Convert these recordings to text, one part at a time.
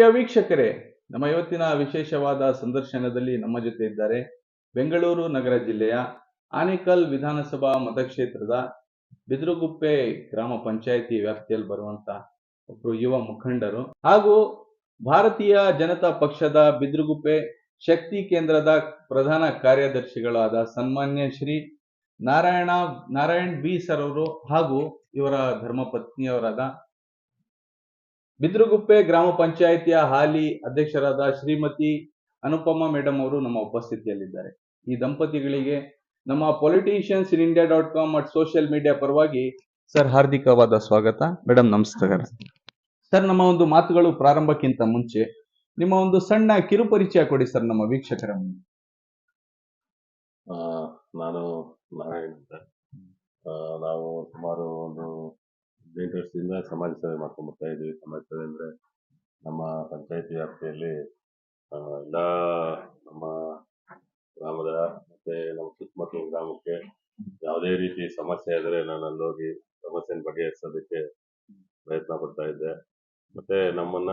ಪ್ರಿಯ ವೀಕ್ಷಕರೇ, ನಮ್ಮ ಇವತ್ತಿನ ವಿಶೇಷವಾದ ಸಂದರ್ಶನದಲ್ಲಿ ನಮ್ಮ ಜೊತೆ ಇದ್ದಾರೆ ಬೆಂಗಳೂರು ನಗರ ಜಿಲ್ಲೆಯ ಆನೇಕಲ್ ವಿಧಾನಸಭಾ ಮತಕ್ಷೇತ್ರದ ಬಿದ್ರುಗುಪ್ಪೆ ಗ್ರಾಮ ಪಂಚಾಯಿತಿ ವ್ಯಾಪ್ತಿಯಲ್ಲಿ ಬರುವಂತ ಒಬ್ಬರು ಯುವ ಮುಖಂಡರು ಹಾಗೂ ಭಾರತೀಯ ಜನತಾ ಪಕ್ಷದ ಬಿದ್ರುಗುಪ್ಪೆ ಶಕ್ತಿ ಕೇಂದ್ರದ ಪ್ರಧಾನ ಕಾರ್ಯದರ್ಶಿಗಳಾದ ಸನ್ಮಾನ್ಯ ಶ್ರೀ ನಾರಾಯಣ, ನಾರಾಯಣ್ ಬಿ ಸರ್ ಅವರು ಹಾಗೂ ಇವರ ಧರ್ಮಪತ್ನಿಯವರಾದ ಬಿದ್ರುಗುಪ್ಪೆ ಗ್ರಾಮ ಪಂಚಾಯಿತಿಯ ಹಾಲಿ ಅಧ್ಯಕ್ಷರಾದ ಶ್ರೀಮತಿ ಅನುಪಮ ಮೇಡಮ್ ಅವರು ನಮ್ಮ ಉಪಸ್ಥಿತಿಯಲ್ಲಿದ್ದಾರೆ. ಈ ದಂಪತಿಗಳಿಗೆ ನಮ್ಮ politicians in India dot com ಮತ್ತು ಸೋಷಿಯಲ್ ಮೀಡಿಯಾ ಪರವಾಗಿ ಸರ್ ಹಾರ್ದಿಕವಾದ ಸ್ವಾಗತ. ಮೇಡಮ್ ನಮಸ್ಕಾರ. ಸರ್, ನಮ್ಮ ಒಂದು ಮಾತುಗಳು ಪ್ರಾರಂಭಕ್ಕಿಂತ ಮುಂಚೆ ನಿಮ್ಮ ಒಂದು ಸಣ್ಣ ಕಿರುಪರಿಚಯ ಕೊಡಿ ಸರ್ ನಮ್ಮ ವೀಕ್ಷಕರ ಮುಂದೆ. ನಾನು ನಾರಾಯಣ ನಾವು ಸುಮಾರು ಒಂದು ಹದಿನೆಂಟು ಸಮಾಜ ಸೇವೆ ಮಾಡ್ಕೊಂಡು ಬರ್ತಾ ಇದ್ದೀವಿ. ಸಮಾಜ ಸೇವೆ ಅಂದ್ರೆ ನಮ್ಮ ಪಂಚಾಯತಿ ವ್ಯಾಪ್ತಿಯಲ್ಲಿ ಎಲ್ಲ ನಮ್ಮ ಗ್ರಾಮದ ಮತ್ತೆ ನಮ್ಮ ಸುತ್ತಮುತ್ತಲ ಗ್ರಾಮಕ್ಕೆ ಯಾವುದೇ ರೀತಿ ಸಮಸ್ಯೆ ಆದರೆ ನಾನು ಅಲ್ಲೋಗಿ ಸಮಸ್ಯೆನ ಬಗೆಹರಿಸೋದಕ್ಕೆ ಪ್ರಯತ್ನ ಪಡ್ತಾ ಇದ್ದೆ. ಮತ್ತೆ ನಮ್ಮನ್ನ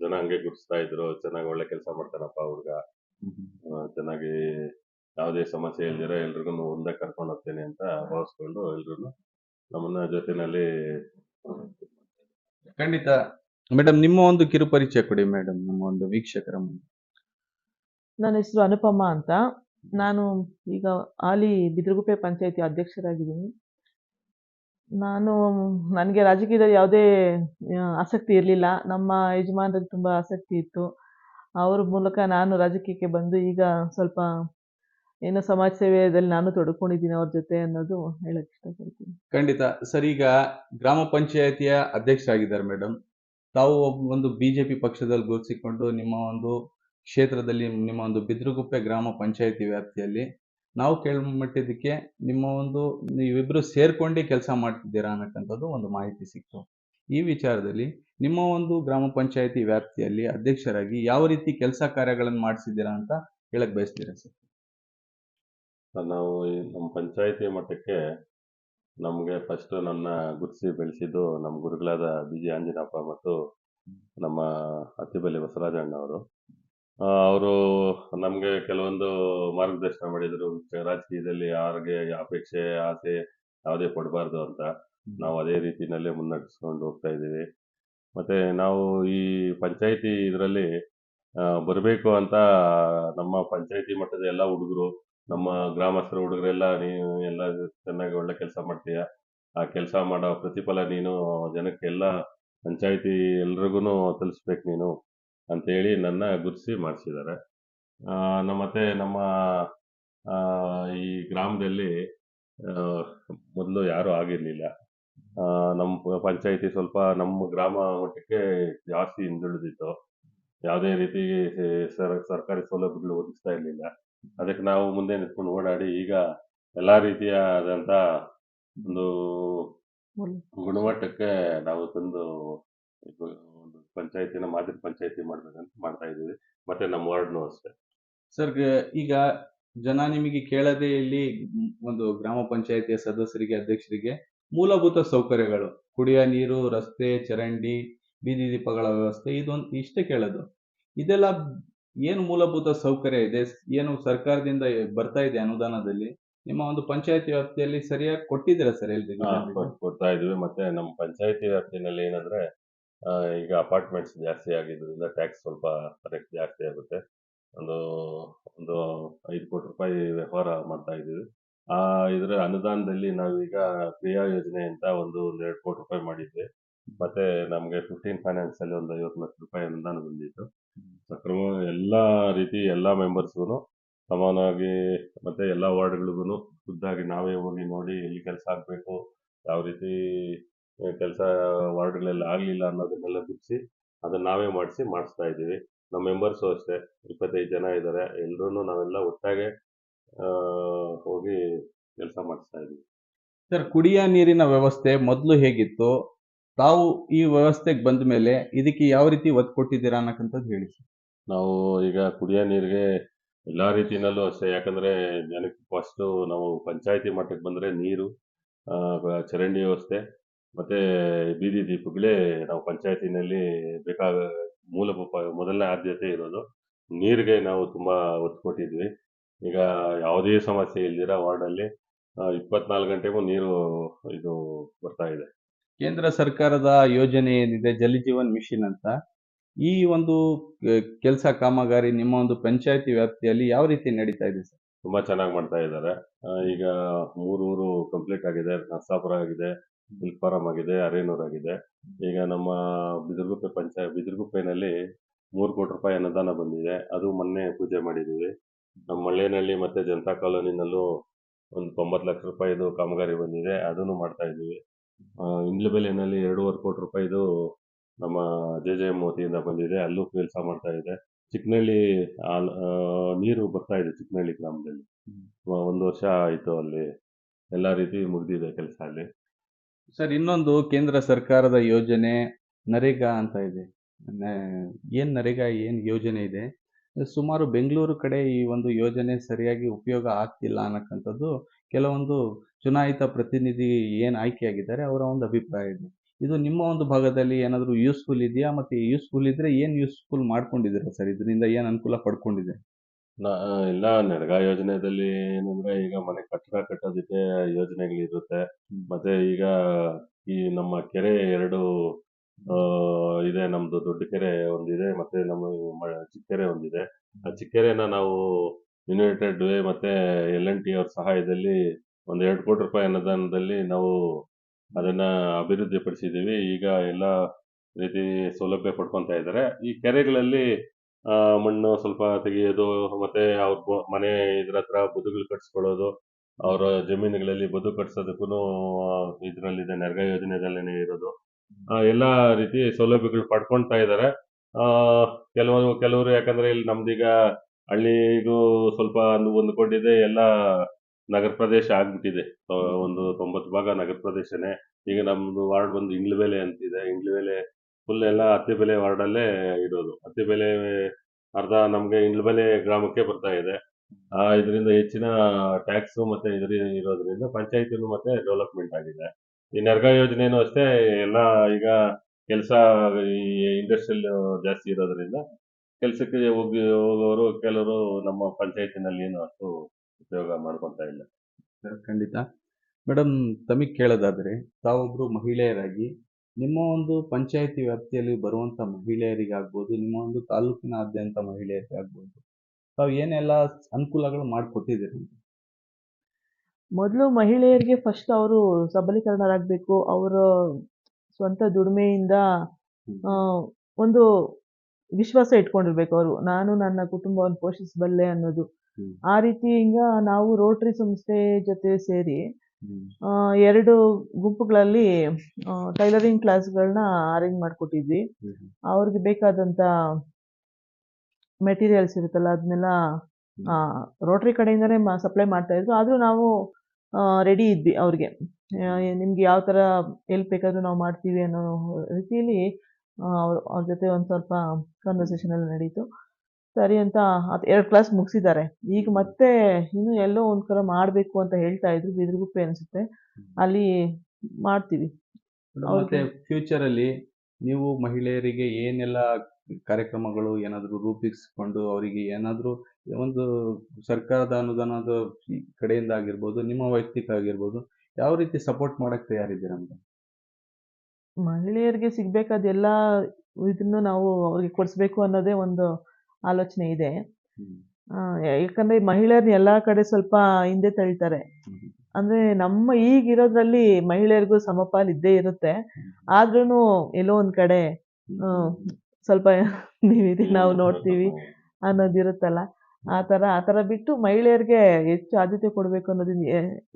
ಜನ ಹಂಗೆ ಗುರುತಿಸ್ತಾ ಇದ್ರು. ಚೆನ್ನಾಗಿ ಒಳ್ಳೆ ಕೆಲಸ ಮಾಡ್ತಾರಪ್ಪ ಹುಡುಗ. ಚೆನ್ನಾಗಿ ಯಾವುದೇ ಸಮಸ್ಯೆ ಇಲ್ದಿರ ಎಲ್ರಿಗೂ ಒಂದೇ ಕರ್ಕೊಂಡು ಹೋಗ್ತೇನೆ ಅಂತ ಭಾವಿಸ್ಕೊಂಡು ಎಲ್ರು ನಮ್ಮನ್ನ ಜೊತೆನಲ್ಲಿ ಖಂಡಿತ. ಮೇಡಮ್ ನಿಮ್ಮ ಒಂದು ಕಿರುಪರಿಚಯ ಕೊಡಿ ಮೇಡಮ್ ನಮ್ಮ ಒಂದು ವೀಕ್ಷಕರ ಮುಂದೆ. ನನ್ನ ಹೆಸರು ಅನುಪಮ ಅಂತ. ನಾನು ಈಗ ಆಲಿ ಬಿದ್ರಗುಪ್ಪೆ ಪಂಚಾಯತಿ ಅಧ್ಯಕ್ಷರಾಗಿದ್ದೀನಿ. ನಾನು ನನಗೆ ರಾಜಕೀಯದಲ್ಲಿ ಯಾವುದೇ ಆಸಕ್ತಿ ಇರಲಿಲ್ಲ. ನಮ್ಮ ಯಜಮಾನ್ರಿಗೆ ತುಂಬ ಆಸಕ್ತಿ ಇತ್ತು. ಅವ್ರ ಮೂಲಕ ನಾನು ರಾಜಕೀಯಕ್ಕೆ ಬಂದು ಈಗ ಸ್ವಲ್ಪ ಏನೋ ಸಮಾಜ ಸೇವೆಯಲ್ಲಿ ನಾನು ತೊಡ್ಕೊಂಡಿದ್ದೀನಿ ಅವ್ರ ಜೊತೆ ಅನ್ನೋದು ಹೇಳಕ್ ಇಷ್ಟಪಡ್ತೀನಿ. ಖಂಡಿತ. ಸರ್, ಈಗ ಗ್ರಾಮ ಪಂಚಾಯತಿಯ ಅಧ್ಯಕ್ಷರಾಗಿದ್ದಾರೆ ಮೇಡಮ್. ತಾವು ಒಂದು ಬಿಜೆಪಿ ಪಕ್ಷದಲ್ಲಿ ಗುರುತಿಸಿಕೊಂಡು ನಿಮ್ಮ ಒಂದು ಕ್ಷೇತ್ರದಲ್ಲಿ ನಿಮ್ಮ ಒಂದು ಬಿದ್ರಗುಪ್ಪೆ ಗ್ರಾಮ ಪಂಚಾಯತಿ ವ್ಯಾಪ್ತಿಯಲ್ಲಿ ನಾವು ಕೇಳ್ಮಟ್ಟಿದ್ದಕ್ಕೆ ನಿಮ್ಮ ಒಂದು, ನೀವಿಬ್ರು ಸೇರ್ಕೊಂಡು ಕೆಲಸ ಮಾಡ್ತಿದ್ದೀರಾ ಅನ್ನಕ್ಕಂಥದ್ದು ಒಂದು ಮಾಹಿತಿ ಸಿಕ್ತು. ಈ ವಿಚಾರದಲ್ಲಿ ನಿಮ್ಮ ಒಂದು ಗ್ರಾಮ ಪಂಚಾಯತಿ ವ್ಯಾಪ್ತಿಯಲ್ಲಿ ಅಧ್ಯಕ್ಷರಾಗಿ ಯಾವ ರೀತಿ ಕೆಲಸ ಕಾರ್ಯಗಳನ್ನು ಮಾಡಿಸಿದ್ದೀರಾ ಅಂತ ಹೇಳಕ್ ಬಯಸ್ತೀರಾ ಸರ್? ನಾವು ನಮ್ಮ ಪಂಚಾಯತಿ ಮಟ್ಟಕ್ಕೆ ನಮಗೆ ಫಸ್ಟ್ ನನ್ನ ಗುರುತಿಸಿ ಬೆಳೆಸಿದ್ದು ನಮ್ಮ ಗುರುಗಳಾದ ಬಿ ಜಿ ಆಂಜನಪ್ಪ ಮತ್ತು ನಮ್ಮ ಅತ್ತಿಬೆಲೆ ಬಸವರಾಜ ಅವರು ಅವರು ನಮಗೆ ಕೆಲವೊಂದು ಮಾರ್ಗದರ್ಶನ ಮಾಡಿದರು. ರಾಜಕೀಯದಲ್ಲಿ ಯಾರಿಗೆ ಅಪೇಕ್ಷೆ, ಆಸೆ ಯಾವುದೇ ಪಡಬಾರ್ದು ಅಂತ. ನಾವು ಅದೇ ರೀತಿಯಲ್ಲೇ ಮುನ್ನಡೆಸ್ಕೊಂಡು ಹೋಗ್ತಾ ಇದ್ದೀವಿ. ಮತ್ತೆ ನಾವು ಈ ಪಂಚಾಯಿತಿ ಇದರಲ್ಲಿ ಬರಬೇಕು ಅಂತ ನಮ್ಮ ಪಂಚಾಯಿತಿ ಮಟ್ಟದ ಎಲ್ಲ ಹುಡುಗರು ನಮ್ಮ ಗ್ರಾಮಸ್ಥರು, ಹುಡುಗರೆಲ್ಲ, ನೀನು ಎಲ್ಲ ಚೆನ್ನಾಗಿ ಒಳ್ಳೆ ಕೆಲಸ ಮಾಡ್ತೀಯ? ಆ ಕೆಲಸ ಮಾಡೋ ಪ್ರತಿಫಲ ನೀನು ಜನಕ್ಕೆಲ್ಲ ಪಂಚಾಯಿತಿ ಎಲ್ರಿಗೂ ತಲುಪಿಸ್ಬೇಕು ನೀನು ಅಂತೇಳಿ ನನ್ನ ಗುರುತಿಸಿ ಮಾಡಿಸಿದ್ದಾರೆ. ಮತ್ತೆ ನಮ್ಮ ಈ ಗ್ರಾಮದಲ್ಲಿ ಮೊದಲು ಯಾರೂ ಆಗಿರಲಿಲ್ಲ. ನಮ್ಮ ಪಂಚಾಯಿತಿ ಸ್ವಲ್ಪ ನಮ್ಮ ಗ್ರಾಮ ಮಟ್ಟಕ್ಕೆ ಜಾಸ್ತಿ ಹಿಂದುಳಿದಿತ್ತು. ಯಾವುದೇ ರೀತಿ, ಸರ್, ಸರ್ಕಾರಿ ಸೌಲಭ್ಯಗಳು ಒದಗಿಸ್ತಾ ಇರಲಿಲ್ಲ. ಅದಕ್ಕೆ ನಾವು ಮುಂದೆ ನಿಂತ್ಕೊಂಡು ಓಡಾಡಿ ಈಗ ಎಲ್ಲಾ ರೀತಿಯಾದಂತ ಒಂದು ಒಳ್ಳೆ. ಗುಣಮಟ್ಟಕ್ಕೆ ನಾವು ತಂದು ಒಂದು ಪಂಚಾಯತಿನ ಮಾದರಿ ಪಂಚಾಯತಿ ಮಾಡ್ಬೇಕಂತ ಮಾಡ್ತಾ ಇದ್ದೀವಿ. ಮತ್ತೆ ನಮ್ಮ ವಾರ್ಡ್ನು ಅಷ್ಟೇ. ಸರ್ ಈಗ ಜನ ನಿಮಗೆ ಕೇಳದೆ ಇಲ್ಲಿ ಒಂದು ಗ್ರಾಮ ಪಂಚಾಯತಿಯ ಸದಸ್ಯರಿಗೆ ಅಧ್ಯಕ್ಷರಿಗೆ ಮೂಲಭೂತ ಸೌಕರ್ಯಗಳು ಕುಡಿಯ ನೀರು ರಸ್ತೆ ಚರಂಡಿ ಬೀದಿ ದೀಪಗಳ ವ್ಯವಸ್ಥೆ ಇದೊಂದು ಇಷ್ಟೇ ಕೇಳೋದು. ಇದೆಲ್ಲ ಏನು ಮೂಲಭೂತ ಸೌಕರ್ಯ ಇದೆ ಏನು ಸರ್ಕಾರದಿಂದ ಬರ್ತಾ ಇದೆ ಅನುದಾನದಲ್ಲಿ ನಿಮ್ಮ ಒಂದು ಪಂಚಾಯತಿ ವ್ಯಾಪ್ತಿಯಲ್ಲಿ ಸರಿಯಾಗಿ ಕೊಟ್ಟಿದ್ದೀರಾ ಸರ್ ಎಲ್ರಿಗೂ ಕೊಡ್ತಾ ಇದೀವಿ ಮತ್ತೆ ನಮ್ಮ ಪಂಚಾಯತಿ ವ್ಯಾಪ್ತಿನಲ್ಲಿ ಏನಂದ್ರೆ ಆ, ಈಗ ಅಪಾರ್ಟ್ಮೆಂಟ್ಸ್ ಜಾಸ್ತಿ ಆಗಿದ್ರಿಂದ ಟ್ಯಾಕ್ಸ್ ಸ್ವಲ್ಪ ಕರೆಕ್ಟ್ ಜಾಸ್ತಿ ಆಗುತ್ತೆ. ಒಂದು ಒಂದು ಐದು ಕೋಟಿ ರೂಪಾಯಿ ವ್ಯವಹಾರ ಮಾಡ್ತಾ ಇದ್ದೀವಿ. ಆ ಇದ್ರ ಅನುದಾನದಲ್ಲಿ ನಾವೀಗ ಕ್ರಿಯಾ ಯೋಜನೆ ಅಂತ ಒಂದು ಒಂದು ಎರಡು ಕೋಟಿ ರೂಪಾಯಿ ಮಾಡಿದ್ವಿ. ಮತ್ತೆ ನಮಗೆ ಫಿಫ್ಟೀನ್ ಫೈನಾನ್ಸ್ ಅಲ್ಲಿ ಒಂದು ಐವತ್ತು ಲಕ್ಷ ರೂಪಾಯಿ ಅನುದಾನ ಬಂದಿತ್ತು. ಸಕ್ರಮ ಎಲ್ಲ ರೀತಿ ಎಲ್ಲಾ ಮೆಂಬರ್ಸ್ಗೂ ಸಮಾನವಾಗಿ ಮತ್ತೆ ಎಲ್ಲ ವಾರ್ಡ್ಗಳಿಗೂ ಖುದ್ದಾಗಿ ನಾವೇ ಹೋಗಿ ನೋಡಿ ಎಲ್ಲಿ ಕೆಲಸ ಆಗಬೇಕು, ಯಾವ ರೀತಿ ಕೆಲಸ ವಾರ್ಡ್ಗಳೆಲ್ಲ ಆಗಲಿಲ್ಲ ಅನ್ನೋದನ್ನೆಲ್ಲ ಬಿಡಿಸಿ ಅದನ್ನ ನಾವೇ ಮಾಡಿಸಿ ಮಾಡಿಸ್ತಾ ಇದ್ದೀವಿ. ನಮ್ಮ ಮೆಂಬರ್ಸು ಅಷ್ಟೇ, ಇಪ್ಪತ್ತೈದು ಜನ ಇದ್ದಾರೆ ಎಲ್ಲರೂ ನಾವೆಲ್ಲ ಒಟ್ಟಾಗೆ ಹೋಗಿ ಕೆಲಸ ಮಾಡಿಸ್ತಾ ಇದ್ದೀವಿ. ಸರ್, ಕುಡಿಯ ನೀರಿನ ವ್ಯವಸ್ಥೆ ಮೊದಲು ಹೇಗಿತ್ತು? ತಾವು ಈ ವ್ಯವಸ್ಥೆಗೆ ಬಂದ ಮೇಲೆ ಇದಕ್ಕೆ ಯಾವ ರೀತಿ ಒತ್ತು ಕೊಟ್ಟಿದ್ದೀರಾ ಅನ್ನಕ್ಕಂಥದ್ದು ಹೇಳಿ ಸರ್. ನಾವು ಈಗ ಕುಡಿಯೋ ನೀರಿಗೆ ಎಲ್ಲ ರೀತಿಯಲ್ಲೂ ಅಷ್ಟೇ. ಯಾಕಂದ್ರೆ ಜನಕ್ಕೆ ಫಸ್ಟು ನಾವು ಪಂಚಾಯತಿ ಮಟ್ಟಕ್ಕೆ ಬಂದ್ರೆ ನೀರು ಚರಂಡಿ ವ್ಯವಸ್ಥೆ, ಮತ್ತೆ ಬೀದಿ ದೀಪಗಳೇ ನಾವು ಪಂಚಾಯತಿನಲ್ಲಿ ಬೇಕಾದ ಮೂಲ ಮೊದಲನೇ ಆದ್ಯತೆ ಇರೋದು. ನೀರಿಗೆ ನಾವು ತುಂಬಾ ಒತ್ತು ಕೊಟ್ಟಿದ್ವಿ. ಈಗ ಯಾವುದೇ ಸಮಸ್ಯೆ ಇಲ್ದಿರ ವಾರ್ಡಲ್ಲಿ ಇಪ್ಪತ್ನಾಲ್ಕು ಗಂಟೆಗೂ ನೀರು ಇದು ಬರ್ತಾ ಇದೆ. ಕೇಂದ್ರ ಸರ್ಕಾರದ ಯೋಜನೆ ಏನಿದೆ? ಜಲ ಜೀವನ್ ಮಿಷನ್ ಅಂತ. ಈ ಒಂದು ಕೆಲಸ ಕಾಮಗಾರಿ ನಿಮ್ಮ ಒಂದು ಪಂಚಾಯತಿ ವ್ಯಾಪ್ತಿಯಲ್ಲಿ ಯಾವ ರೀತಿ ನಡೀತಾ ಇದೆ ಸರ್? ತುಂಬಾ ಚೆನ್ನಾಗಿ ಮಾಡ್ತಾ ಇದ್ದಾರೆ. ಈಗ ಮೂರು ಊರು ಕಂಪ್ಲೀಟ್ ಆಗಿದೆ. ನರ್ಸಾಪುರ ಆಗಿದೆ ಬಿಲ್ಫಾರಂ ಆಗಿದೆ, ಅರೇನೂರ್ ಆಗಿದೆ. ಈಗ ನಮ್ಮ ಬಿದಿರ್ಗುಪ್ಪೆ ಪಂಚಾಯ ಬಿದ್ರಗುಪ್ಪೆನಲ್ಲಿ ಮೂರು ಕೋಟಿ ರೂಪಾಯಿ ಅನುದಾನ ಬಂದಿದೆ. ಅದು ಮೊನ್ನೆ ಪೂಜೆ ಮಾಡಿದ್ದೀವಿ. ನಮ್ಮ ಮಳ್ಳೇನಹಳ್ಳಿ ಮತ್ತೆ ಜನತಾ ಕಾಲೋನಿನಲ್ಲೂ ಒಂದು ತೊಂಬತ್ತು ಲಕ್ಷ ರೂಪಾಯಿದು ಕಾಮಗಾರಿ ಬಂದಿದೆ. ಅದನ್ನು ಮಾಡ್ತಾ ಇದ್ದೀವಿ. ಇಂಡ್ಲಬೆಲೆನಲ್ಲಿ ಎರಡೂವರೆ ಕೋಟಿ ರೂಪಾಯಿದು ನಮ್ಮ ಜೆ ಜೆ ಎಂ ವತಿಯಿಂದ ಬಂದಿದೆ ಅಲ್ಲೂ ಕೆಲಸ ಮಾಡ್ತಾ ಇದೆ. ಚಿಕ್ಕನಹಳ್ಳಿ ಆಲ್- ನೀರು ಬರ್ತಾ ಇದೆ ಚಿಕ್ಕನಹಳ್ಳಿ ಗ್ರಾಮದಲ್ಲಿ. ಒಂದು ವರ್ಷ ಆಯಿತು ಅಲ್ಲಿ. ಎಲ್ಲ ರೀತಿ ಮುಗಿದಿದೆ ಕೆಲಸ ಅಲ್ಲಿ. ಸರ್ ಇನ್ನೊಂದು ಕೇಂದ್ರ ಸರ್ಕಾರದ ಯೋಜನೆ ನರೇಗಾ ಅಂತ ಇದೆ. ಏನು ಏನ್ ನರೇಗಾ ಏನು ಯೋಜನೆ ಇದೆ? ಸುಮಾರು ಬೆಂಗಳೂರು ಕಡೆ ಈ ಒಂದು ಯೋಜನೆ ಸರಿಯಾಗಿ ಉಪಯೋಗ ಆಗ್ತಿಲ್ಲ ಅನ್ನಕ್ಕಂಥದ್ದು ಕೆಲವೊಂದು ಚುನಾಯಿತ ಪ್ರತಿನಿಧಿ ಏನು ಆಯ್ಕೆಯಾಗಿದ್ದಾರೆ ಅವರ ಒಂದು ಅಭಿಪ್ರಾಯ ಇದೆ. ಇದು ನಿಮ್ಮ ಒಂದು ಭಾಗದಲ್ಲಿ ಏನಾದರೂ ಯೂಸ್ಫುಲ್ ಇದೆಯಾ? ಮತ್ತೆ ಯೂಸ್ಫುಲ್ ಇದ್ರೆ ಏನ್ ಯೂಸ್ಫುಲ್ ಮಾಡ್ಕೊಂಡಿದ್ದೀರಾ ಸರ್ ಇದರಿಂದ ಏನು ಅನುಕೂಲ ಪಡ್ಕೊಂಡಿದೆ ನಾ ಇಲ್ಲ ನರೇಗಾ ಯೋಜನೆಯಲ್ಲಿ ಏನಂದ್ರೆ ಈಗ ಮನೆ ಕಟ್ಟಡ ಕಟ್ಟೋದಕ್ಕೆ ಯೋಜನೆಗಳಿರುತ್ತೆ. ಮತ್ತೆ ಈಗ ಈ ನಮ್ಮ ಕೆರೆ ಎರಡು ಆ, ಇದೆ ನಮ್ದು ದೊಡ್ಡ ಕೆರೆ ಒಂದಿದೆ ಮತ್ತೆ ನಮ್ಮ ಮ- ಚಿಕ್ಕ ಕೆರೆ ಒಂದಿದೆ. ಆ ಚಿಕ್ಕ ಕೆರೆನ ನಾವು ಯುನೈಟೆಡ್ ವೇ ಮತ್ತೆ ಎಲ್ ಎನ್ ಟಿ ಅವ್ರ ಸಹಾಯದಲ್ಲಿ ಒಂದ್ ಎರಡು ಕೋಟಿ ರೂಪಾಯಿ ಅನುದಾನದಲ್ಲಿ ನಾವು ಅದನ್ನ ಅಭಿವೃದ್ಧಿ ಪಡಿಸಿದೀವಿ ಈಗ ಎಲ್ಲ ರೀತಿ ಸೌಲಭ್ಯ ಪಡ್ಕೊಂತ ಇದ್ದಾರೆ. ಈ ಕೆರೆಗಳಲ್ಲಿ ಮಣ್ಣು ಸ್ವಲ್ಪ ತೆಗೆಯೋದು, ಮತ್ತೆ ಅವ್ರ ಮನೆ ಇದ್ರ ಹತ್ರ ಬದುಗಳು ಕಟ್ಸ್ಕೊಳ್ಳೋದು, ಅವರ ಜಮೀನುಗಳಲ್ಲಿ ಬದು ಕಟ್ಸೋದಕ್ಕೂ ಇದರಲ್ಲಿದೆ, ನರೇಗಾ ಯೋಜನೆದಲ್ಲೇ ಇರೋದು. ಎಲ್ಲ ರೀತಿ ಸೌಲಭ್ಯಗಳು ಪಡ್ಕೊಳ್ತಾ ಇದ್ದಾರೆ. ಕೆಲವರು ಕೆಲವರು ಯಾಕಂದ್ರೆ ಇಲ್ಲಿ ನಮ್ದೀಗ ಹಳ್ಳಿಗೂ ಸ್ವಲ್ಪ ಹೊಂದ್ಕೊಂಡಿದೆ ಎಲ್ಲ ನಗರ ಪ್ರದೇಶ ಆಗ್ಬಿಟ್ಟಿದೆ. ಒಂದು ತೊಂಬತ್ತು ಭಾಗ ನಗರ ಪ್ರದೇಶನೇ. ಈಗ ನಮ್ದು ವಾರ್ಡ್ ಬಂದು ಇಂಗ್ಲಬೇಲೆ ಅಂತಿದೆ. ಇಂಗ್ಲಬೇಲೆ ಫುಲ್ ಎಲ್ಲ ಹತ್ತಿಬೆಲೆ ವಾರ್ಡಲ್ಲೇ ಇರೋದು ಹತ್ತಿಬೆಲೆ ಅರ್ಧ ನಮಗೆ ಇಂಗ್ಲಬೇಲೆ ಗ್ರಾಮಕ್ಕೆ ಬರ್ತಾ ಇದೆ. ಇದರಿಂದ ಹೆಚ್ಚಿನ ಟ್ಯಾಕ್ಸ್ ಮತ್ತೆ ಇದ್ರ, ಇರೋದ್ರಿಂದ ಪಂಚಾಯತಿನೂ ಮತ್ತೆ ಡೆವಲಪ್ಮೆಂಟ್ ಆಗಿದೆ. ಈ ನರ್ಗಾ ಯೋಜನೆನೂ ಅಷ್ಟೇ, ಎಲ್ಲ ಈಗ ಕೆಲಸ ಈ ಇಂಡಸ್ಟ್ರಿಯಲ್ ಜಾಸ್ತಿ ಇರೋದ್ರಿಂದ ಕೆಲಸಕ್ಕೆ ಹೋಗಿ, ಹೋಗೋರು, ಕೆಲವರು ನಮ್ಮ ಪಂಚಾಯತಿನಲ್ಲಿ ಏನು ಅಷ್ಟು ಉಪಯೋಗ ಮಾಡ್ಕೊತಾ ಇಲ್ಲ. ಸರ್ ಖಂಡಿತ. ಮೇಡಮ್ ತಮಗೆ ಕೇಳೋದಾದ್ರೆ ತಾವೊಬ್ರು ಮಹಿಳೆಯರಾಗಿ ನಿಮ್ಮ ಒಂದು ಪಂಚಾಯತಿ ವ್ಯಾಪ್ತಿಯಲ್ಲಿ ಬರುವಂತ ಮಹಿಳೆಯರಿಗಾಗ್ಬೋದು ನಿಮ್ಮ ಒಂದು ತಾಲೂಕಿನಾದ್ಯಂತ ಮಹಿಳೆಯರಿಗಾಗ್ಬೋದು ತಾವು ಏನೆಲ್ಲ ಅನುಕೂಲಗಳು ಮಾಡಿಕೊಟ್ಟಿದ್ದೀರಿ? ಮೊದಲು ಮಹಿಳೆಯರಿಗೆ ಫಸ್ಟ್ ಅವರು ಸಬಲೀಕರಣರಾಗಬೇಕು ಅವರ ಸ್ವಂತ ದುಡಿಮೆಯಿಂದ ಆ, ಒಂದು ವಿಶ್ವಾಸ ಇಟ್ಕೊಂಡಿರ್ಬೇಕು ಅವರು. ನಾನು ನನ್ನ ಕುಟುಂಬವನ್ನು ಪೋಷಿಸಬಲ್ಲೆ ಅನ್ನೋದು. ಹ್ಮ್. ರೀತಿ ಈಗ ನಾವು ರೋಟರಿ ಸಂಸ್ಥೆ ಜೊತೆ ಸೇರಿ ಆ, ಎರಡು ಗುಂಪುಗಳಲ್ಲಿ ಟೈಲರಿಂಗ್ ಕ್ಲಾಸ್ಗಳನ್ನ ಅರೇಂಜ್ ಮಾಡಿಕೊಟ್ಟಿದ್ವಿ. ಅವ್ರಿಗೆ ಬೇಕಾದಂತ ಮೆಟೀರಿಯಲ್ಸ್ ಇರುತ್ತಲ್ಲ ಅದನ್ನೆಲ್ಲ ರೋಟರಿ ಕಡೆಯಿಂದನೇ ಸಪ್ಲೈ ಮಾಡ್ತಾ ಇದ್ರು. ಆದರೂ ನಾವು ರೆಡಿ ಇದ್ವಿ ಅವ್ರಿಗೆ. ನಿಮ್ಗೆ ಯಾವ ಥರ ಎಲ್ಲಿ ಬೇಕಾದ್ರೂ ನಾವು ಮಾಡ್ತೀವಿ ಅನ್ನೋ ರೀತಿಯಲ್ಲಿ ಅವ್ರ ಅವ್ರ ಜೊತೆ ಒಂದು ಸ್ವಲ್ಪ ಕನ್ವರ್ಸೇಷನ್ ಎಲ್ಲ ನಡೀತು. ಸರಿ ಅಂತ ಅದು ಎರಡು ಕ್ಲಾಸ್ ಮುಗಿಸಿದ್ದಾರೆ. ಈಗ ಮತ್ತೆ ಇನ್ನೂ ಎಲ್ಲೋ ಒಂದು ಕಡೆ ಮಾಡಬೇಕು ಅಂತ ಹೇಳ್ತಾ ಇದ್ರು ಬಿದಿರುಗುಪ್ಪೆ ಅನಿಸುತ್ತೆ. ಅಲ್ಲಿ ಮಾಡ್ತೀವಿ. ಮತ್ತೆ ಫ್ಯೂಚರ್ ಅಲ್ಲಿ ನೀವು ಮಹಿಳೆಯರಿಗೆ ಏನೆಲ್ಲ ಕಾರ್ಯಕ್ರಮಗಳು ಏನಾದರೂ ರೂಪಿಸಿಕೊಂಡು ಅವರಿಗೆ ಏನಾದರೂ ಒಂದು ಸರ್ಕಾರದ ಅನುದಾನದ ಕಡೆಯಿಂದ ಆಗಿರ್ಬೋದು ನಿಮ್ಮ ವೈಯಕ್ತಿಕ ಆಗಿರ್ಬೋದು ಯಾವ ರೀತಿ ಸಪೋರ್ಟ್ ಮಾಡಕ್ಕೆ ತಯಾರಿದ್ದೀರಾ ಅಂತ ಮಹಿಳೆಯರಿಗೆ ಸಿಗಬೇಕಾದ ಎಲ್ಲ ಇದನ್ನು ನಾವು ಅವ್ರಿಗೆ ಕೊಡಿಸ್ಬೇಕು ಅನ್ನೋದೇ ಒಂದು ಆಲೋಚನೆ ಇದೆ. ಆ, ಯಾಕಂದ್ರೆ ಮಹಿಳೆಯರ್ನ ಎಲ್ಲಾ ಕಡೆ ಸ್ವಲ್ಪ ಹಿಂದೆ ತಳ್ತಾರೆ. ಅಂದ್ರೆ ನಮ್ಮ ಈಗಿರೋದ್ರಲ್ಲಿ ಮಹಿಳೆಯರಿಗೂ ಸಮಪಾಲ್ ಇದ್ದೇ ಇರುತ್ತೆ. ಆದ್ರೂ ಎಲ್ಲೋ ಒಂದ್ ಕಡೆ ಸ್ವಲ್ಪ ನೀವಿದೆ ನಾವು ನೋಡ್ತೀವಿ ಅನ್ನೋದಿರುತ್ತಲ್ಲ ಆ ಥರ ಆ ಥರ ಬಿಟ್ಟು ಮಹಿಳೆಯರಿಗೆ ಹೆಚ್ಚು ಆದ್ಯತೆ ಕೊಡಬೇಕು ಅನ್ನೋದು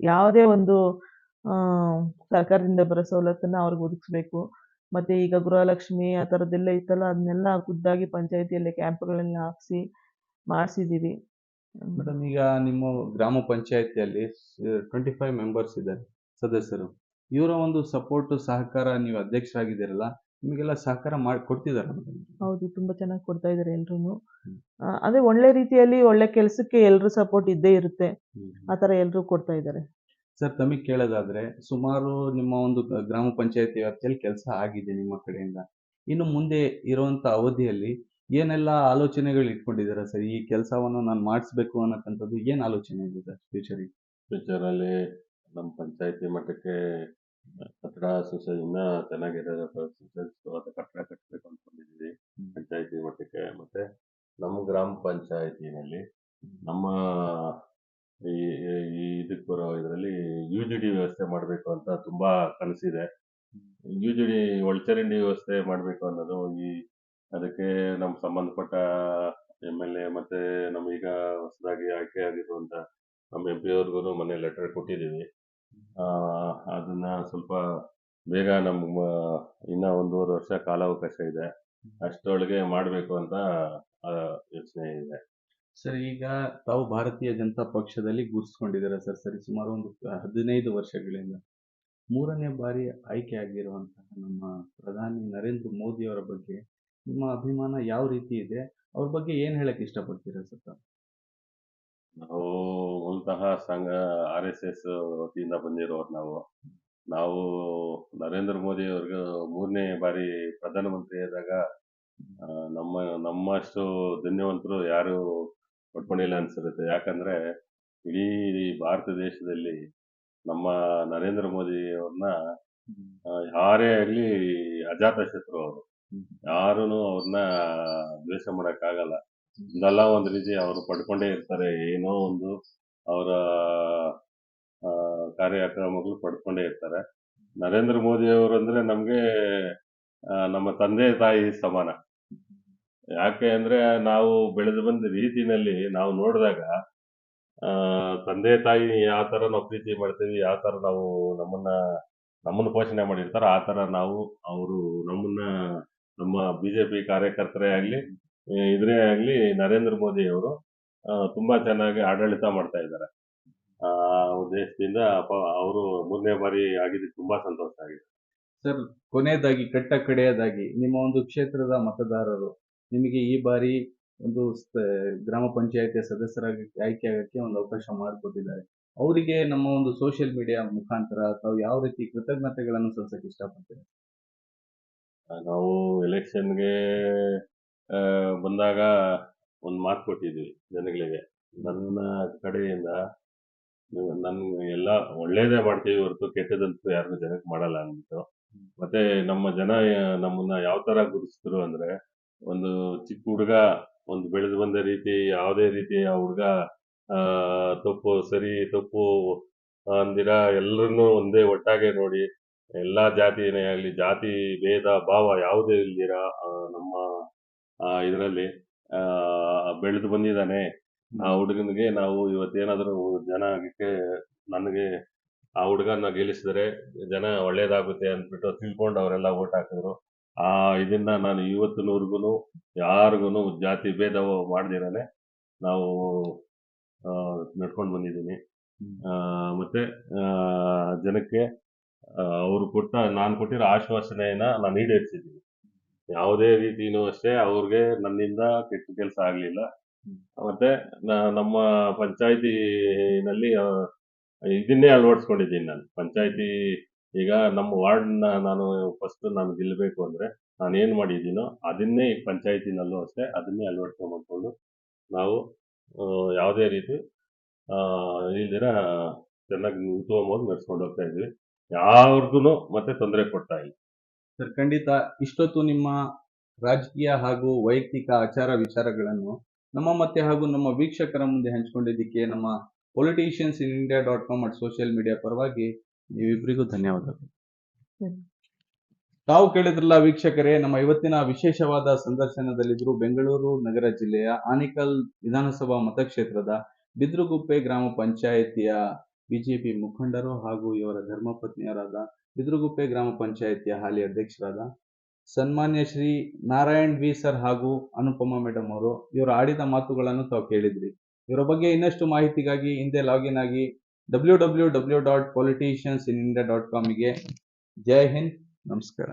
ಯಾವುದೇ ಒಂದು ಆ, ಸರ್ಕಾರದಿಂದ ಬರೋ ಸವಲತ್ತನ್ನ ಅವ್ರಿಗೆ ಒದಗಿಸ್ಬೇಕು. ಮತ್ತೆ ಈಗ ಗೃಹಲಕ್ಷ್ಮಿ ಆ ಥರದ್ದೆಲ್ಲ ಇತ್ತಲ್ಲ ಅದನ್ನೆಲ್ಲ ಖುದ್ದಾಗಿ ಪಂಚಾಯತಿಯಲ್ಲಿ ಕ್ಯಾಂಪ್ಗಳನ್ನ ಹಾಕ್ಸಿ ಮಾಡಿಸಿದ್ದೀವಿ ಮೇಡಮ್ ಈಗ ನಿಮ್ಮ ಗ್ರಾಮ ಪಂಚಾಯತಿಯಲ್ಲಿ ಟ್ವೆಂಟಿ ಫೈವ್ ಮೆಂಬರ್ಸ್ ಇದ್ದಾರೆ ಸದಸ್ಯರು. ಇವರ ಒಂದು ಸಪೋರ್ಟ್ ಸಹಕಾರ ನೀವು ಅಧ್ಯಕ್ಷರಾಗಿದ್ದೀರಲ್ಲ ನಿಮಗೆಲ್ಲ ಸಹಕಾರ ಮಾಡಿ ಕೊಡ್ತಿದ್ದಾರೆ ಹೌದು ತುಂಬಾ ಚೆನ್ನಾಗಿ ಕೊಡ್ತಾ ಇದ್ದಾರೆ ಎಲ್ರು ಅದೇ ಒಳ್ಳೆ ರೀತಿಯಲ್ಲಿ ಒಳ್ಳೆ ಕೆಲಸಕ್ಕೆ ಎಲ್ಲರೂ ಸಪೋರ್ಟ್ ಇದ್ದೇ ಇರುತ್ತೆ. ಆ ಥರ ಎಲ್ಲರೂ ಕೊಡ್ತಾ ಇದ್ದಾರೆ. ಸರ್ ತಮಗೆ ಕೇಳೋದಾದ್ರೆ ಸುಮಾರು ನಿಮ್ಮ ಒಂದು ಗ್ರಾಮ ಪಂಚಾಯತಿ ವ್ಯಾಪ್ತಿಯಲ್ಲಿ ಕೆಲಸ ಆಗಿದೆ ನಿಮ್ಮ ಕಡೆಯಿಂದ. ಇನ್ನು ಮುಂದೆ ಇರುವಂತ ಅವಧಿಯಲ್ಲಿ ಏನೆಲ್ಲ ಆಲೋಚನೆಗಳು ಇಟ್ಕೊಂಡಿದ್ದೀರಾ ಸರ್? ಈ ಕೆಲಸವನ್ನು ನಾನು ಮಾಡಿಸ್ಬೇಕು ಅನ್ನೋಕ್ಕಂಥದ್ದು ಏನು ಆಲೋಚನೆ ಇದೆ ಸರ್ ಫ್ಯೂಚರಿಗೆ ಫ್ಯೂಚರಲ್ಲಿ ನಮ್ಮ ಪಂಚಾಯತಿ ಮಟ್ಟಕ್ಕೆ ಕಟ್ಟಡ ಸುಸ ಇನ್ನೂ ಚೆನ್ನಾಗಿರೋ ಕಟ್ಟಡ ಕಟ್ಟಬೇಕು ಅಂದ್ಕೊಂಡಿದ್ದೀವಿ ಪಂಚಾಯತಿ ಮಟ್ಟಕ್ಕೆ ಮತ್ತೆ ನಮ್ಮ ಗ್ರಾಮ ಪಂಚಾಯತಿನಲ್ಲಿ ನಮ್ಮ ಈ ಈ ಇದಕ್ಕೆ ಬರೋ ಇದರಲ್ಲಿ ಯು ಜಿ ಡಿ ವ್ಯವಸ್ಥೆ ಮಾಡಬೇಕು ಅಂತ ತುಂಬಾ ಕನಸಿದೆ. ಯು ಜಿ ಡಿ ಒಳಚರಂಡಿ ವ್ಯವಸ್ಥೆ ಮಾಡಬೇಕು ಅನ್ನೋದು ಈ ಅದಕ್ಕೆ ನಮ್ಮ ಸಂಬಂಧಪಟ್ಟ ಎಂ ಎಲ್ ಎ ಮತ್ತೆ ನಮೀಗ ಹೊಸದಾಗಿ ಆಯ್ಕೆ ಆಗಿರುವಂತ ನಮ್ಮ ಎಂ ಪಿ ಅವ್ರಿಗೂ ಮೊನ್ನೆ ಲೆಟರ್ ಆ, ಅದನ್ನ ಸ್ವಲ್ಪ ಬೇಗ ನಮ್ಮ ಇನ್ನ ಒಂದೂವರೆ ವರ್ಷ ಕಾಲಾವಕಾಶ ಇದೆ. ಅಷ್ಟರೊಳಗೆ ಮಾಡಬೇಕು ಅಂತ ಯೋಚನೆ ಇದೆ. ಸರ್ ಈಗ ತಾವು ಭಾರತೀಯ ಜನತಾ ಪಕ್ಷದಲ್ಲಿ ಗುರುಸ್ಕೊಂಡಿದ್ದೀರಾ ಸರ್ ಸರಿ, ಸುಮಾರು ಒಂದು ಹದಿನೈದು ವರ್ಷಗಳಿಂದ. ಮೂರನೇ ಬಾರಿ ಆಯ್ಕೆ ಆಗಿರುವಂತಹ ನಮ್ಮ ಪ್ರಧಾನಿ ನರೇಂದ್ರ ಮೋದಿ ಅವರ ಬಗ್ಗೆ ನಿಮ್ಮ ಅಭಿಮಾನ ಯಾವ ರೀತಿ ಇದೆ? ಅವ್ರ ಬಗ್ಗೆ ಏನ್ ಹೇಳಕ್ ಇಷ್ಟಪಡ್ತೀರಾ ಸರ್? ನಾವು ಮೂಲತಃ ಸಂಘ, ಆರ್ ಎಸ್ ಎಸ್ ವತಿಯಿಂದ ಬಂದಿರೋರು ನಾವು. ನಾವು ನರೇಂದ್ರ ಮೋದಿ ಅವ್ರಿಗೆ ಮೂರನೇ ಬಾರಿ ಪ್ರಧಾನಮಂತ್ರಿ ಆದಾಗ ನಮ್ಮ ನಮ್ಮಷ್ಟು ಧನ್ಯವಂತರು ಯಾರು ಪಡ್ಕೊಂಡಿಲ್ಲ ಅನ್ಸಿರುತ್ತೆ. ಯಾಕಂದ್ರೆ ಇಡೀ ಭಾರತ ದೇಶದಲ್ಲಿ ನಮ್ಮ ನರೇಂದ್ರ ಮೋದಿ ಅವ್ರನ್ನ ಯಾರೇ ಆಗ್ಲಿ ಅಜಾತ ಶತ್ರು ಅವರು ಯಾರೂ ಅವ್ರನ್ನ ದ್ವೇಷ ಮಾಡಕ್ಕಾಗಲ್ಲ. ಇದೆಲ್ಲ ಒಂದು ರೀತಿ ಅವರು ಪಡ್ಕೊಂಡೇ ಇರ್ತಾರೆ. ಏನೋ ಒಂದು ಅವರ ಕಾರ್ಯಕ್ರಮಗಳು ಪಡ್ಕೊಂಡೇ ಇರ್ತಾರೆ. ನರೇಂದ್ರ ಮೋದಿ ಅವರು ಅಂದ್ರೆ ನಮ್ಗೆ ನಮ್ಮ ತಂದೆ ತಾಯಿ ಸಮಾನ. ಯಾಕೆ ಅಂದ್ರೆ ನಾವು ಬೆಳೆದು ಬಂದ ರೀತಿನಲ್ಲಿ ನಾವು ನೋಡಿದಾಗ ತಂದೆ ತಾಯಿ ಯಾವ ತರ ನಾವು ಪ್ರೀತಿ ಮಾಡ್ತೀವಿ, ಯಾವ ತರ ನಾವು ನಮ್ಮನ್ನ ನಮ್ಮನ್ನ ಪೋಷಣೆ ಮಾಡಿರ್ತಾರ ಆ ತರ ನಾವು ಅವರು ನಮ್ಮನ್ನ, ನಮ್ಮ ಬಿಜೆಪಿ ಕಾರ್ಯಕರ್ತರೇ ಆಗ್ಲಿ ಇದ್ರೇ ಆಗ್ಲಿ ನರೇಂದ್ರ ಮೋದಿ ಅವರು ತುಂಬಾ ಚೆನ್ನಾಗಿ ಆಡಳಿತ ಮಾಡ್ತಾ ಇದ್ದಾರೆ. ಆ, ಉದ್ದೇಶದಿಂದ ಅವರು ಮೂರನೇ ಬಾರಿ ಆಗಿದ್ದಕ್ಕೆ ತುಂಬಾ ಸಂತೋಷ ಆಗಿದೆ. ಸರ್, ಕೊನೆಯದಾಗಿ, ಕಟ್ಟ ಕಡೆಯದಾಗಿ ನಿಮ್ಮ ಒಂದು ಕ್ಷೇತ್ರದ ಮತದಾರರು ನಿಮಗೆ ಈ ಬಾರಿ ಒಂದು ಗ್ರಾಮ ಪಂಚಾಯತಿಯ ಸದಸ್ಯರಾಗಿ ಆಯ್ಕೆ ಆಗೋಕ್ಕೆ ಒಂದು ಅವಕಾಶ ಮಾಡಿಕೊಟ್ಟಿದ್ದಾರೆ. ಅವರಿಗೆ ನಮ್ಮ ಒಂದು ಸೋಷಿಯಲ್ ಮೀಡಿಯಾ ಮುಖಾಂತರ ತಾವು ಯಾವ ರೀತಿ ಕೃತಜ್ಞತೆಗಳನ್ನು ಸಲ್ಲಿಸಕ್ಕೆ ಇಷ್ಟಪಡ್ತೇವೆ ನಾವು ಎಲೆಕ್ಷನ್ಗೆ ಬಂದಾಗ ಒಂದು ಮಾತು ಕೊಟ್ಟಿದ್ವಿ ಜನಗಳಿಗೆ. ನನ್ನ ಕಡೆಯಿಂದ ನೀವು ನನ್ ಎಲ್ಲ ಒಳ್ಳೇದೇ ಮಾಡ್ತೀವಿ ಹೊರತು ಕೆಟ್ಟದಂತೂ ಯಾರಿಗೂ ಜನಕ್ಕೆ ಮಾಡಲ್ಲ ಅಂದ್ಬಿಟ್ಟು. ಮತ್ತೆ ನಮ್ಮ ಜನ ನಮ್ಮನ್ನ ಯಾವ ತರ ಗುರುತಿಸಿದ್ರು ಅಂದ್ರೆ ಒಂದು ಚಿಕ್ಕ ಹುಡುಗ ಒಂದು ಬೆಳೆದು ಬಂದ ರೀತಿ ಯಾವುದೇ ರೀತಿ ಆ ಹುಡುಗ ಆ ತಪ್ಪು ಸರಿ ತಪ್ಪು ಅಂದಿರ ಎಲ್ಲರನ್ನೂ ಒಂದೇ ಒಟ್ಟಾಗೆ ನೋಡಿ ಎಲ್ಲಾ ಜಾತಿನೇ ಆಗಲಿ ಜಾತಿ ಭೇದ ಭಾವ ಯಾವುದೇ ಇಲ್ದಿರ ನಮ್ಮ ಇದರಲ್ಲಿ ಬೆಳೆದು ಬಂದಿದ್ದಾನೆ. ಆ ಹುಡುಗನಿಗೆ ನಾವು ಇವತ್ತೇನಾದ್ರೂ ಜನ ಆಗಕ್ಕೆ ನನಗೆ ಆ ಹುಡುಗನ ಗೆಲ್ಲಿಸಿದ್ರೆ ಜನ ಒಳ್ಳೇದಾಗುತ್ತೆ ಅಂದ್ಬಿಟ್ಟು ತಿಳ್ಕೊಂಡು ಅವರೆಲ್ಲ ಓಟ್ ಹಾಕಿದ್ರು. ಆ ಇದನ್ನ ನಾನು ಇವತ್ತಿನವರೆಗೂ ಯಾರಿಗೂ ಜಾತಿ ಭೇದ ಮಾಡ್ದಿರಾನೆ ನಾವು ನಡ್ಕೊಂಡು ಬಂದಿದ್ದೀನಿ. ಮತ್ತೆ ಜನಕ್ಕೆ ಅವರು ಕೊಟ್ಟ ನಾನು ಕೊಟ್ಟಿರೋ ಆಶ್ವಾಸನೆಯನ್ನ ನಾನು ಈಡೇರಿಸಿದ್ದೀನಿ. ಯಾವುದೇ ರೀತಿಯೂ ಅಷ್ಟೇ ಅವ್ರಿಗೆ ನನ್ನಿಂದ ಕೆಟ್ಟ ಕೆಲಸ ಆಗಲಿಲ್ಲ. ಮತ್ತೆ ನಮ್ಮ ಪಂಚಾಯತಿನಲ್ಲಿ ಇದನ್ನೇ ಅಳವಡಿಸ್ಕೊಂಡಿದ್ದೀನಿ ನಾನು. ಪಂಚಾಯತಿ ಈಗ ನಮ್ಮ ವಾರ್ಡ್ನ ನಾನು ಫಸ್ಟ್ ನಾನು ಗೆಲ್ಲಬೇಕು ಅಂದ್ರೆ ನಾನು ಏನ್ ಮಾಡಿದ್ದೀನೋ ಅದನ್ನೇ ಈ ಪಂಚಾಯತಿನಲ್ಲೂ ಅಷ್ಟೇ ಅದನ್ನೇ ಅಳವಡಿಕೆ ನಾವು ಯಾವುದೇ ರೀತಿ ಇಲ್ದಿರ ಚೆನ್ನಾಗಿ ಉತ್ತಮವಾಗಿ ನಡೆಸ್ಕೊಂಡು ಹೋಗ್ತಾ ಇದ್ವಿ ಯಾವ್ರಿಗೂ ಮತ್ತೆ ತೊಂದರೆ ಕೊಡ್ತಾ ಇಲ್ಲ. ಸರ್, ಖಂಡಿತ ಇಷ್ಟೊತ್ತು ನಿಮ್ಮ ರಾಜಕೀಯ ಹಾಗೂ ವೈಯಕ್ತಿಕ ಆಚಾರ ವಿಚಾರಗಳನ್ನು ನಮ್ಮ ಮತ್ತೆ ಹಾಗೂ ನಮ್ಮ ವೀಕ್ಷಕರ ಮುಂದೆ ಹಂಚಿಕೊಂಡಿದ್ದಕ್ಕೆ ನಮ್ಮ politicians in India dot com at social media ಪರವಾಗಿ ನೀವಿಬ್ಬರಿಗೂ ಧನ್ಯವಾದಗಳು. ತಾವು ಕೇಳಿದ್ರಲ್ಲ ವೀಕ್ಷಕರೇ ನಮ್ಮ ಇವತ್ತಿನ ವಿಶೇಷವಾದ ಸಂದರ್ಶನದಲ್ಲಿದ್ರು ಬೆಂಗಳೂರು ನಗರ ಜಿಲ್ಲೆಯ ಆನಿಕಲ್ ವಿಧಾನಸಭಾ ಮತಕ್ಷೇತ್ರದ ಬಿದ್ರುಗುಪ್ಪೆ ಗ್ರಾಮ ಪಂಚಾಯಿತಿಯ ಬಿಜೆಪಿ ಮುಖಂಡರು ಹಾಗೂ ಇವರ ಧರ್ಮಪತ್ನಿಯರಾದ ಬಿದ್ರುಗುಪ್ಪೆ ಗ್ರಾಮ ಪಂಚಾಯಿತಿಯ ಹಾಲಿ ಅಧ್ಯಕ್ಷರಾದ ಸನ್ಮಾನ್ಯ ಶ್ರೀ ನಾರಾಯಣ್ ವಿ ಸರ್ ಹಾಗೂ ಅನುಪಮಾ ಮೇಡಮ್ ಅವರು ಇವರು ಆಡಿದ ಮಾತುಗಳನ್ನು ತಾವು ಕೇಳಿದ್ರಿ. ಇವರ ಬಗ್ಗೆ ಇನ್ನಷ್ಟು ಮಾಹಿತಿಗಾಗಿ ಹಿಂದೆ ಲಾಗಿನ್ ಆಗಿ W W W dot politicians in India dot ಕಾಮ್ಗೆ ಜೈ ಹಿಂದ್ ನಮಸ್ಕಾರ.